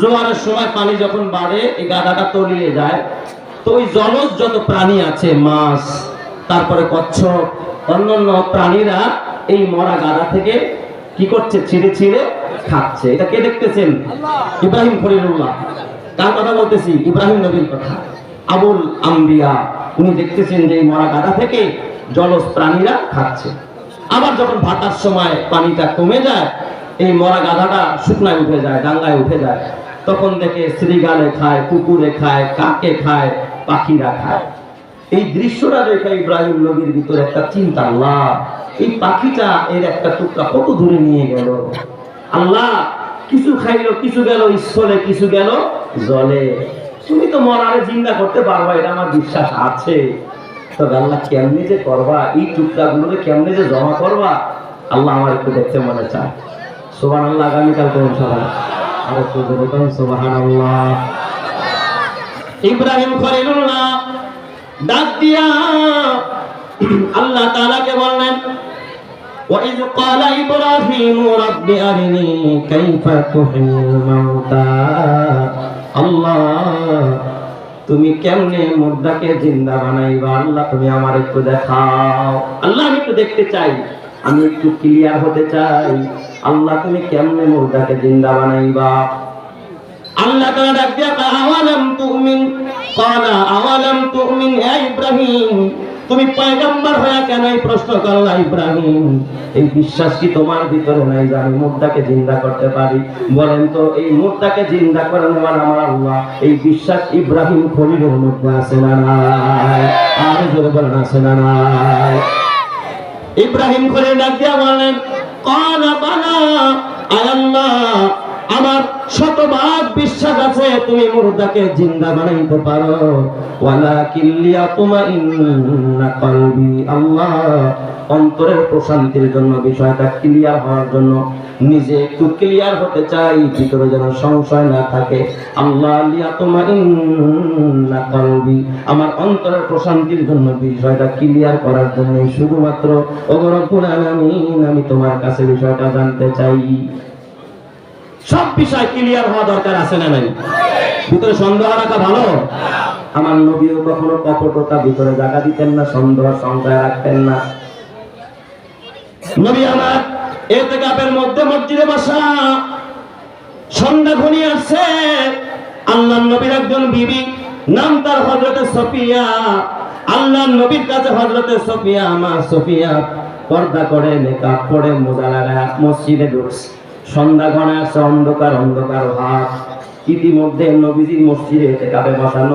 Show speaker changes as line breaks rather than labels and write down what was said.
জোয়ারের সময় পানি যখন বাড়ে, এই গাদাটা তলিয়ে যায়। তো ওই জলজ যত প্রাণী আছে, মাছ, তারপরে কচ্ছপ, অন্যান্য প্রাণীরা এই মরা গাদা থেকে কি করছে? ছিঁড়ে ছিঁড়ে খাচ্ছে। এটা কে দেখতেছেন? ইব্রাহিম খলিলুল্লাহ। তার কথা বলতেছি? ইব্রাহিম নবীর কথা। আবুল আম্বিয়া। উনি দেখতেছেন যে এই মরা গাদা থেকে জলজ প্রাণীরা খাচ্ছে। আবার যখন ভাটার সময় পানিটা কমে যায় এই মরা গাধাটা শুকনায় উঠে যায় ডাঙ্গায় উঠে যায়। তখন দেখে শ্রীগালে খায়, কুকুরে খায়, কাকে খায়, পাখিরা খায়। এই দৃশ্যটা দেখে ইব্রাহিম নবীর ভিতরে একটা চিন্তা, আল্লাহ, এই পাখিটা এর একটা টুকরা কত দূরে নিয়ে গেল? আল্লাহ, কিছু খাইলো, কিছু গেল, স্থলে কিছু গেল, জলে। তুমি তো মরারে চিন্তা করতে পারবা, এটা আমার বিশ্বাস আছে। তবে আল্লাহ কেমনে যে করবা, এই টুকরা গুলোকে কেমনে যে জমা করবা, আল্লাহ আমার একটু দেখতে মনে চায়। সোবান আল্লাহ আগামীকাল করুন সবাই আর একটু জোরে করুন সোবাহান আল্লাহ ইব্রাহিম খলিলুল্লাহ ডাক দিয়া আল্লাহ তাআলাকে বললেন وإذ قال إبراهيم رب أرني كيف تحيي الموتى আল্লাহ তুমি কেমনে মুর্দাকে জিন্দা বানাইবা আল্লাহ তুমি আমার একটু দেখাও আল্লাহ আমি একটু দেখতে চাই আমি একটু ক্লিয়ার হতে চাই আল্লাহ তুমি কেমনে মুর্দাকে জিন্দা বানাইবা? আল্লাহ তাআলা ডাক দিয়া আওয়ালাম তুমিন? ক্বালা আওয়ালাম তুমিন হে ইব্রাহিম। তুমি পয়গম্বর হয়ে কেন এই প্রশ্ন করলা ইব্রাহিম? এই বিশ্বাস কি তোমার ভিতরে নাই যে আমি মুর্দাকে জিন্দা করতে পারি? বলেন তো এই মুর্দাকে জিন্দা করে নেওয়ার আমার আল্লাহ এই বিশ্বাস ইব্রাহিম খলিলের মধ্যে আছে না নাই? আর জোরে বলেন আছে না নাই? ইব্রাহিম খলিল ডাক দিয়া বলেন কালা বালা আয় আল্লাহ আমার শতভাগ বিশ্বাস আছে, তুমি মুর্দাকে জিন্দা বানাইতে পারো। ওয়ালাকিন লিয়াতুমাইন্না কলবি, আল্লাহ অন্তরের প্রশান্তির জন্য, বিষয়টা ক্লিয়ার হওয়ার জন্য নিজে একটু ক্লিয়ার হতে চাই, ভিতরে যেন সংশয় না থাকে। আল্লাহ লিয়াতুমাইন্না কলবি, আমার অন্তরের প্রশান্তির জন্য বিষয়টা ক্লিয়ার করার জন্য শুধুমাত্র ওগরপুর আলামিন, আমি তোমার কাছে বিষয়টা জানতে চাই। সব বিষয় ক্লিয়ার হওয়া দরকার আছে না নাই? ভিতরে সন্দেহ রাখা ভালো? আমার নবীও কখনো কপটতা ভিতরে জায়গা দিতেন না, সন্দেহ সংশয় রাখতেন না। নবী আমার এতেকাপের মধ্যে মসজিদে বসা। সন্ধ্যা ঘনিয়ে আসছে। আল্লাহ নবীর একজন বিবি, নাম তার হজরতে সফিয়া। আল্লাহ নবীর কাছে হজরতে সফিয়া, মা সফিয়া, পর্দা করে মেকআপ করে মোজা লাগায় মসজিদে ঢুকছে। সন্ধ্যা ঘনে আসছে অন্ধকার অন্ধকার ভাব। ইতিমধ্যে নবীজির মসজিদে কাপে বসানো